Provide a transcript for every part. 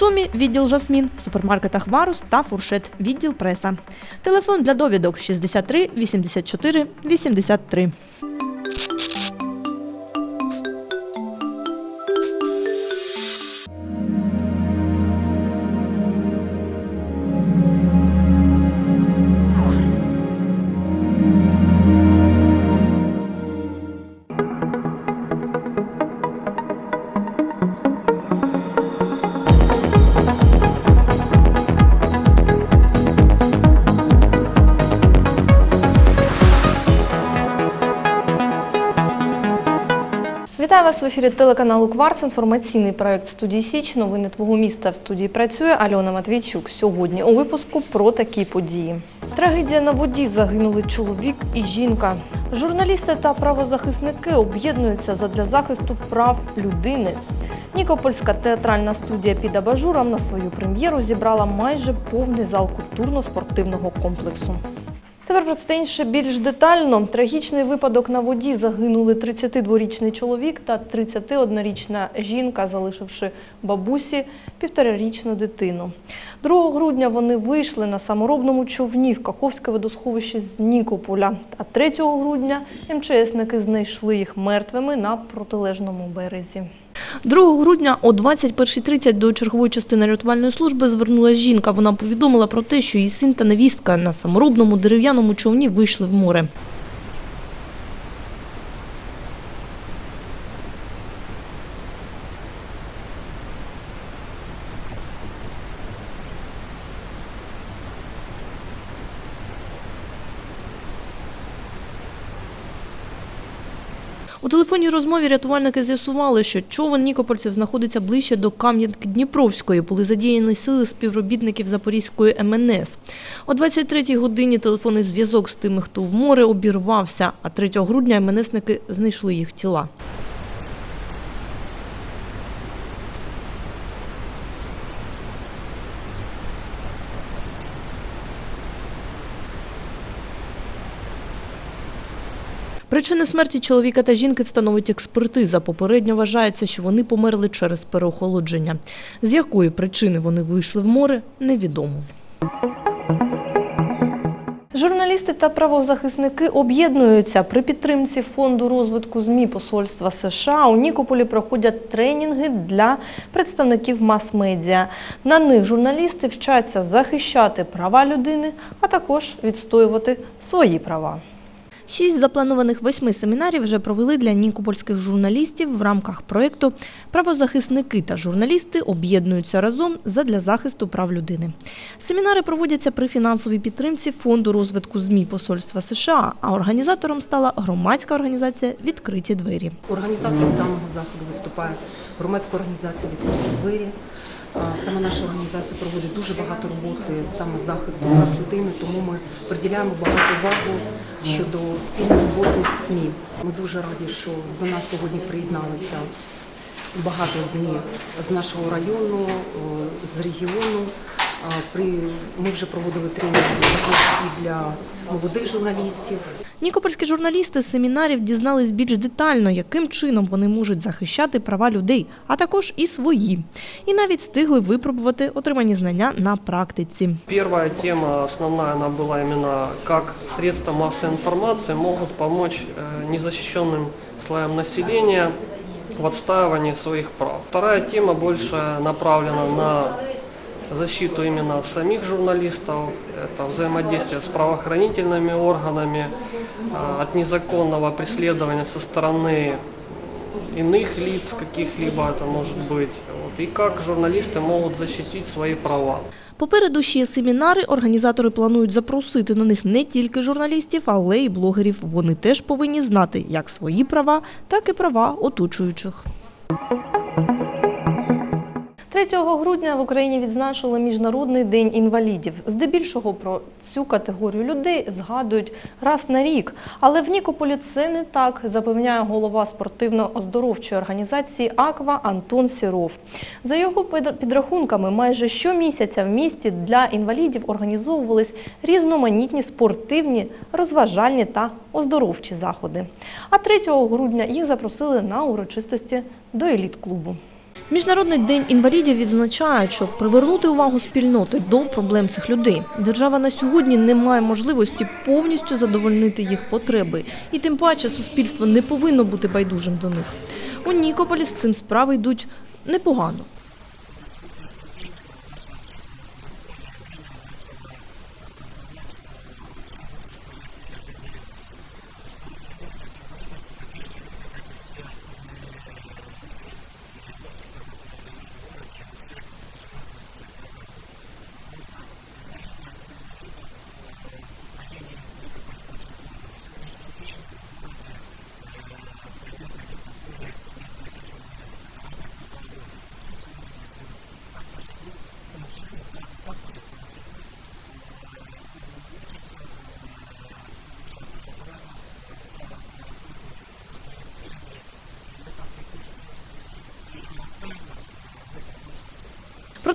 В ЦУМі відділ Жасмін, в супермаркетах Варус та Фуршет, відділ преса. Телефон для довідок 63 84 83. Вас в ефірі телеканалу Кварц. Інформаційний проект студії Січ. Новини твого міста в студії працює Альона Матвійчук. Сьогодні у випуску про такі події. Трагедія на воді загинули чоловік і жінка. Журналісти та правозахисники об'єднуються задля захисту прав людини. Нікопольська театральна студія під абажуром на свою прем'єру зібрала майже повний зал культурно-спортивного комплексу. Тепер про це інше більш детально. Трагічний випадок на воді загинули 32-річний чоловік та 31-річна жінка, залишивши бабусі півторарічну дитину. 2 грудня вони вийшли на саморобному човні в Каховське водосховище з Нікополя. А 3 грудня МЧСники знайшли їх мертвими на протилежному березі. 2 грудня о 21.30 до чергової частини рятувальної служби звернулася жінка. Вона повідомила про те, що її син та невістка на саморобному дерев'яному човні вийшли в море. У телефонній розмові рятувальники з'ясували, що човен нікопольців знаходиться ближче до Кам'янки-Дніпровської. Були задіяні сили співробітників Запорізької МНС. О 23-й годині телефонний зв'язок з тими, хто в море, обірвався, а 3 грудня МНСники знайшли їх тіла. Причини смерті чоловіка та жінки встановить експертиза. Попередньо вважається, що вони померли через переохолодження. З якої причини вони вийшли в море, невідомо. Журналісти та правозахисники об'єднуються при підтримці фонду розвитку ЗМІ Посольства США. У Нікополі проходять тренінги для представників мас-медіа. На них журналісти вчаться захищати права людини, а також відстоювати свої права. Шість запланованих восьми семінарів вже провели для нікопольських журналістів в рамках проєкту «Правозахисники та журналісти об'єднуються разом задля захисту прав людини». Семінари проводяться при фінансовій підтримці Фонду розвитку ЗМІ Посольства США, а організатором стала громадська організація «Відкриті двері». Організатором даного заходу виступає громадська організація Відкриті двері. Саме наша організація проводить дуже багато роботи саме захисту прав людини, тому ми приділяємо багато уваги щодо спільної роботи з СМІ. Ми дуже раді, що до нас сьогодні приєдналися багато ЗМІ з нашого району, з регіону. А, При ми вже проводили тренінги також і для молодих журналістів. Нікопольські журналісти з семінарів дізнались більш детально, яким чином вони можуть захищати права людей, а також і свої. І навіть встигли випробувати отримані знання на практиці. Первая тема основная, она была именно как средства массовой информации могут помочь э, незащищенным слоям населения в отстаивании своих прав. Вторая тема больше направлена на защиту именно самих журналистов, это взаимодействие с правоохранительными органами, э, от незаконного преследования со стороны иных лиц, каких-либо это может быть, вот, и как журналисты могут защитить свои права. Попереду ще є семінари. Організатори планують запросити на них не тільки журналістів, але й блогерів. Вони теж повинні знати як свої права, так і права оточуючих. 3 грудня в Україні відзначили Міжнародний день інвалідів. Здебільшого про цю категорію людей згадують раз на рік. Але в Нікополі це не так, запевняє голова спортивно-оздоровчої організації «Аква» Антон Сіров. За його підрахунками, майже щомісяця в місті для інвалідів організовувались різноманітні спортивні, розважальні та оздоровчі заходи. А 3 грудня їх запросили на урочистості до еліт-клубу. Міжнародний день інвалідів відзначає, щоб привернути увагу спільноти до проблем цих людей. Держава на сьогодні не має можливості повністю задовольнити їх потреби, і тим паче суспільство не повинно бути байдужим до них. У Нікополі з цим справи йдуть непогано.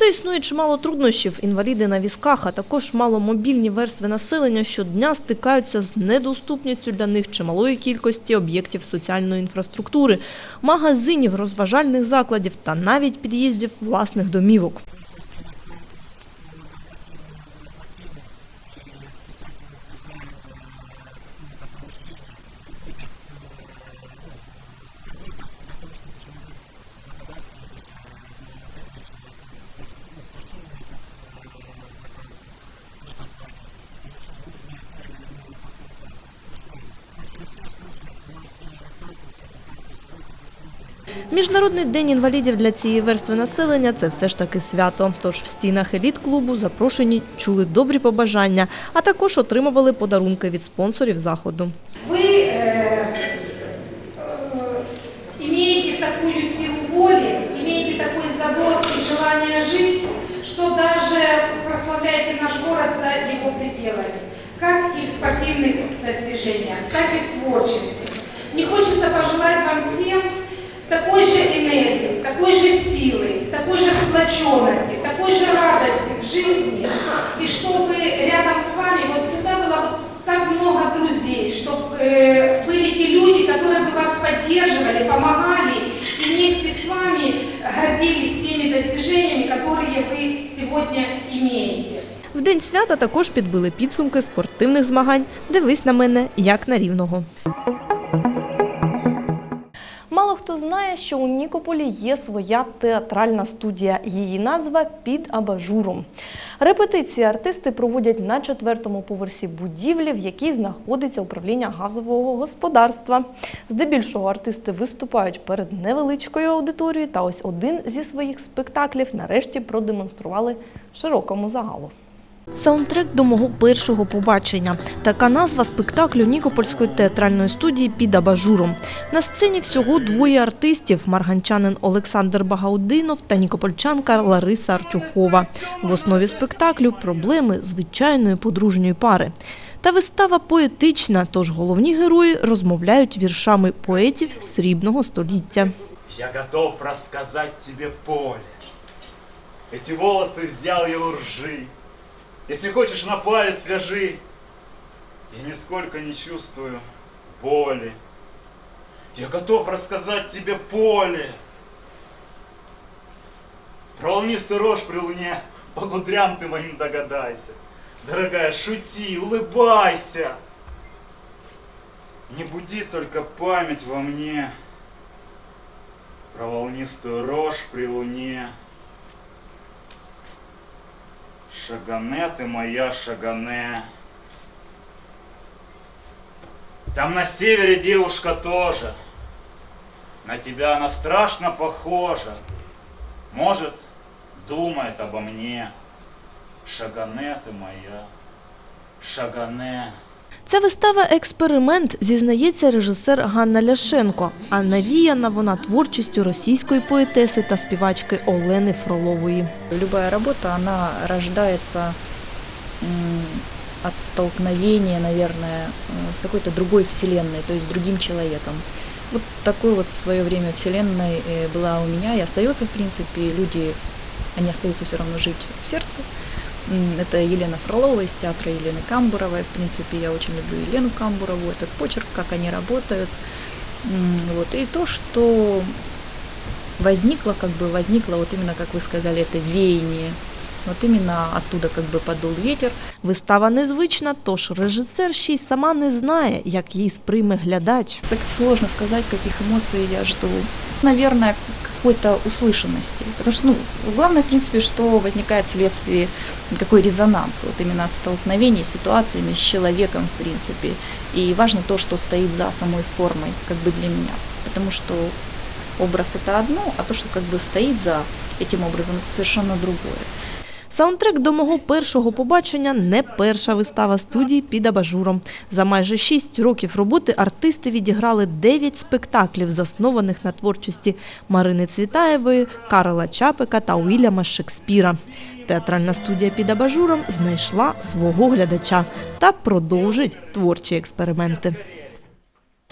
Проте існує чимало труднощів. Інваліди на візках, а також маломобільні верстви населення щодня стикаються з недоступністю для них чималої кількості об'єктів соціальної інфраструктури, магазинів, розважальних закладів та навіть під'їздів власних домівок. Міжнародний день інвалідів для цієї верстви населення це все ж таки свято. Тож в стінах еліт-клубу запрошені чули добрі побажання, а також отримували подарунки від спонсорів заходу. вы э, э, имеете такую силу воли, имеете такой задор и желание жить, что даже прославляете наш город за его пределами, как и в спортивных достижениях, так и в творчестве. Мне хочется пожелать вам всем такой же энергии, такой же силы, такой же сплоченности, такой же радости в жизни, и чтобы рядом с вами вот всегда было вот так много друзей, чтобы э, были те люди, которые бы вас поддерживали, помогали и вместе с вами гордились теми достижениями, которые вы сегодня имеете. В день свята також підбили підсумки спортивних змагань Дивись на мене як на рівного. Хто знає, що у Нікополі є своя театральна студія. Її назва під абажуром. Репетиції артисти проводять на четвертому поверсі будівлі, в якій знаходиться управління газового господарства. Здебільшого артисти виступають перед невеличкою аудиторією, та ось один зі своїх спектаклів нарешті продемонстрували широкому загалу. Саундтрек до мого першого побачення. Така назва спектаклю Нікопольської театральної студії під абажуром. На сцені всього двоє артистів: марганчанин Олександр Багаудинов та нікопольчанка Лариса Артюхова. В основі спектаклю проблеми звичайної подружньої пари. Та вистава поетична, тож головні герої розмовляють віршами поетів срібного століття. Я готов рассказать тебе поле, Эти волосы взял я у ржи. Если хочешь на палец свяжи. Я нисколько не чувствую боли. Я готов рассказать тебе поле. Про волнистую рожь при луне, по кудрям ты моим догадайся. Дорогая, шути, улыбайся. Не буди только память во мне про волнистую рожь при луне. Шагане ты моя, шагане. Там на севере девушка тоже. На тебя она страшно похожа. Может, думает обо мне. Шагане ты моя, шагане. Ця вистава експеримент, зізнається режисер Ганна Ляшенко. А навіяна вона творчістю російської поетеси та співачки Олени Фролової. Любая работа, она рождается м, от столкновения, наверное, э, с какой-то другой вселенной, то есть другим человеком. Вот такой вот в свое время вселенной э, была у меня и остается, в принципе. Люди, они остаются все равно жить в сердце. М, Это Елена Фролова из театра Елены Камбуровой. В принципе, я очень люблю Елену Камбурову, этот почерк, как они работают. М, Вот. И то, что возникло, как бы возникло, вот именно, как вы сказали, это веяние. Вот именно оттуда как бы подул ветер. Вистава незвична, тож режисер ще й сама не знає, як її сприйме глядач. Так сложно сказать, каких эмоций я жду. Наверное, какой-то услышанности. Потому что, ну, главное, в принципе, что возникает вследствие какой резонанс, вот именно от столкновений с ситуациями, с человеком, в принципе. И важно то, что стоит за самой формой, как бы для меня. Потому что образ это одно, а то, что как бы стоит за этим образом, это совершенно другое. Саундтрек до мого першого побачення не перша вистава студії під абажуром. За майже шість років роботи артисти відіграли дев'ять спектаклів, заснованих на творчості Марини Цвітаєвої, Карла Чапика та Уільяма Шекспіра. Театральна студія під абажуром знайшла свого глядача та продовжить творчі експерименти.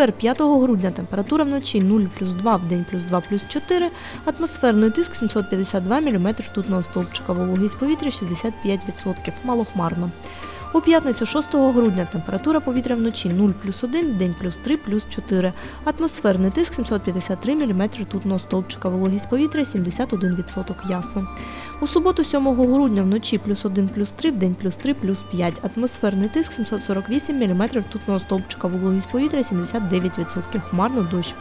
Четвер 5 грудня. Температура вночі 0 плюс 2, в день плюс 2 плюс 4, атмосферний тиск 752 мм ртутного стовпчика, вологість повітря 65%, малохмарно. У п'ятницю 6 грудня температура повітря вночі 0 плюс 1, день плюс 3 плюс 4, атмосферний тиск 753 мм ртутного стовпчика, вологість повітря 71% ясно. У суботу 7 грудня вночі плюс 1 плюс 3, в день плюс 3 плюс 5. Атмосферний тиск 748 мм ртутного стовпчика, вологість повітря 79%, хмарно дощ.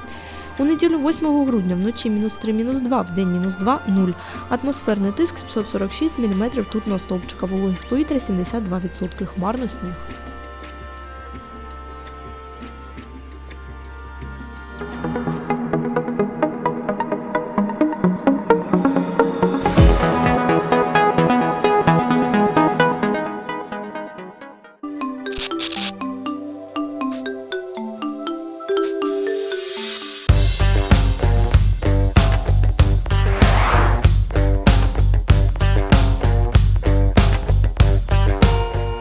У неділю 8 грудня вночі мінус 3, мінус 2, в день мінус 2, 0. Атмосферний тиск 746 мм ртутного стовпчика, вологість повітря 72%, хмарно сніг.